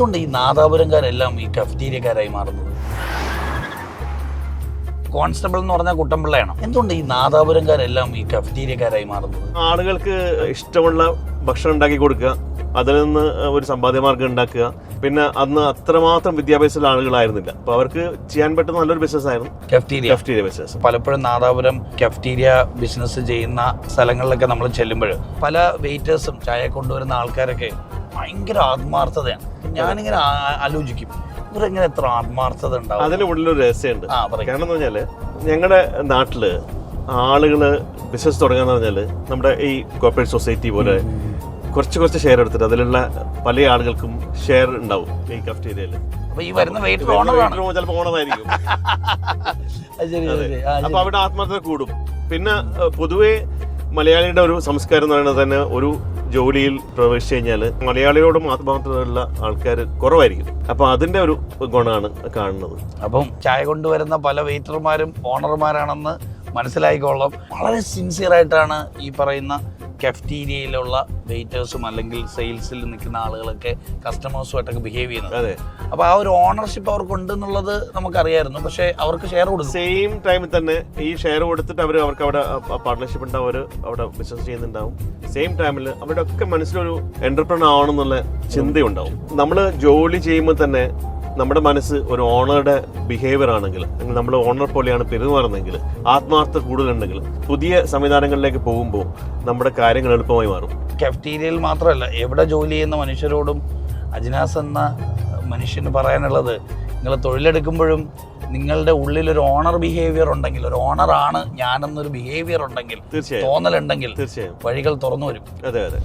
എന്തുകൊണ്ട് ഈ നാദാപുരംകാരെല്ലാം ഈ കഫ്റ്റീരിയക്കാരായി മാറുന്നത്. കോൺസ്റ്റബിൾ എന്ന് പറഞ്ഞാൽ കുട്ടമ്പിള്ളയാണ്. എന്തുകൊണ്ട് ഈ നാദാപുരംകാരെല്ലാം ഈ കഫ്റ്റീരിയക്കാരായി മാറുന്നത്? ആളുകൾക്ക് ഇഷ്ടമുള്ള ഭക്ഷണം ഉണ്ടാക്കി കൊടുക്കുക അതിൽ നിന്ന് ഒരു സമ്പാദ്യമാർഗം ഉണ്ടാക്കുക പിന്നെ അന്ന് അത്രമാത്രം വിദ്യാഭ്യാസമുള്ള ആളുകളായിരുന്നില്ല. അപ്പൊ അവർക്ക് ചെയ്യാൻ പറ്റുന്ന നല്ലൊരു ബിസിനസ് ആയിരുന്നു കഫ്റ്റീരിയ കഫ്റ്റീരിയ ബിസിനസ് പലപ്പോഴും നാദാപുരം കഫ്റ്റീരിയ ബിസിനസ് ചെയ്യുന്ന സ്ഥലങ്ങളിലൊക്കെ നമ്മൾ ചെല്ലുമ്പോൾ പല വെയിറ്റേഴ്സും ചായ കൊണ്ടുവരുന്ന ആൾക്കാരൊക്കെ ഭയങ്കര ആത്മാർത്ഥതയാണ്. ഞാനിങ്ങനെ ആലോചിക്കും. ഇവരെങ്ങനെ എത്ര ആത്മാർത്ഥത ഉണ്ടാവും? ഉള്ളിലൊരു രഹസ്യമുണ്ട്. ആ പറയും. കാരണം എന്ന് പറഞ്ഞാൽ ഞങ്ങളുടെ നാട്ടിൽ ആളുകൾ ബിസിനസ് തുടങ്ങാന്ന് പറഞ്ഞാൽ നമ്മുടെ ഈ കോപ്പറേറ്റ് സൊസൈറ്റി പോലെ കുറച്ച് കുറച്ച് ഷെയർ എടുത്തിട്ട് അതിലുള്ള പല ആളുകൾക്കും ഷെയർ ഉണ്ടാവും ഈ കഫ്റ്റീരിയയിൽ അപ്പൊ ഈ വരുന്ന വെയിറ്റർ ഓണറാണ് ചിലപ്പോൾ ഓണറായിരിക്കും അപ്പൊ. അവിടെ ആത്മാർത്ഥത കൂടും. പിന്നെ പൊതുവേ മലയാളിയുടെ ഒരു സംസ്കാരം എന്ന് പറയുന്നത് തന്നെ ഒരു ജോലിയിൽ പ്രവേശിച്ചു കഴിഞ്ഞാൽ മലയാളിയോട് മാത്രമാത്രമുള്ള ആൾക്കാർ കുറവായിരിക്കും. അപ്പൊ അതിന്റെ ഒരു ഗുണമാണ് കാണുന്നത്. അപ്പം ചായ കൊണ്ടുവരുന്ന പല വെയിറ്റർമാരും ഓണർമാരാണെന്ന് മനസ്സിലായിക്കോളാം. വളരെ സിൻസിയർ ആയിട്ടാണ് ഈ പറയുന്ന കഫ്റ്റീരിയയിലുള്ള വെയിറ്റേഴ്സും അല്ലെങ്കിൽ സെയിൽസിൽ നിൽക്കുന്ന ആളുകളൊക്കെ കസ്റ്റമേഴ്സുമായിട്ടൊക്കെ ബിഹേവ് ചെയ്യുന്നത്. അതെ. അപ്പോൾ ആ ഒരു ഓണർഷിപ്പ് അവർക്ക് ഉണ്ടെന്നുള്ളത് നമുക്കറിയായിരുന്നു. പക്ഷേ അവർക്ക് ഷെയർ കൊടുക്കും. സെയിം ടൈമിൽ തന്നെ ഈ ഷെയർ കൊടുത്തിട്ട് അവർ അവർക്ക് അവിടെ പാർട്ട്ണർഷിപ്പ് ഉണ്ടാവും. അവർ അവിടെ ബിസിനസ് ചെയ്യുന്നുണ്ടാവും. സെയിം ടൈമിൽ അവരുടെ ഒക്കെ മനസ്സിലൊരു എന്റർപ്രണർ ആവണം എന്നുള്ള ചിന്തയുണ്ടാവും. നമ്മൾ ജോലി ചെയ്യുമ്പോൾ തന്നെ നമ്മുടെ മനസ്സ് ഒരു ഓണറുടെ ബിഹേവിയർ ആണെങ്കിൽ നമ്മൾ ഓണർ പോലെയാണ് പെരുമാറുന്നതെങ്കിൽ ആത്മാർത്ഥ കൂടുതലുണ്ടെങ്കിൽ പുതിയ സംവിധാനങ്ങളിലേക്ക് പോകുമ്പോൾ നമ്മുടെ കാര്യങ്ങൾ എളുപ്പമായി മാറും. കഫ്റ്റീരിയയിൽ മാത്രമല്ല എവിടെ ജോലി ചെയ്യുന്ന മനുഷ്യരോടും അജിനാസ് എന്ന മനുഷ്യന് പറയാനുള്ളത് നിങ്ങൾ തൊഴിലെടുക്കുമ്പോഴും നിങ്ങളുടെ ഉള്ളിൽ ഒരു ഓണർ ബിഹേവിയർ ഉണ്ടെങ്കിൽ ഒരു ഓണർ ആണ് ഞാനെന്നൊരു ബിഹേവിയർ ഉണ്ടെങ്കിൽ തീർച്ചയായും. തോന്നലുണ്ടെങ്കിൽ തീർച്ചയായും. വഴികൾ തുറന്നു വരും. അതെ അതെ.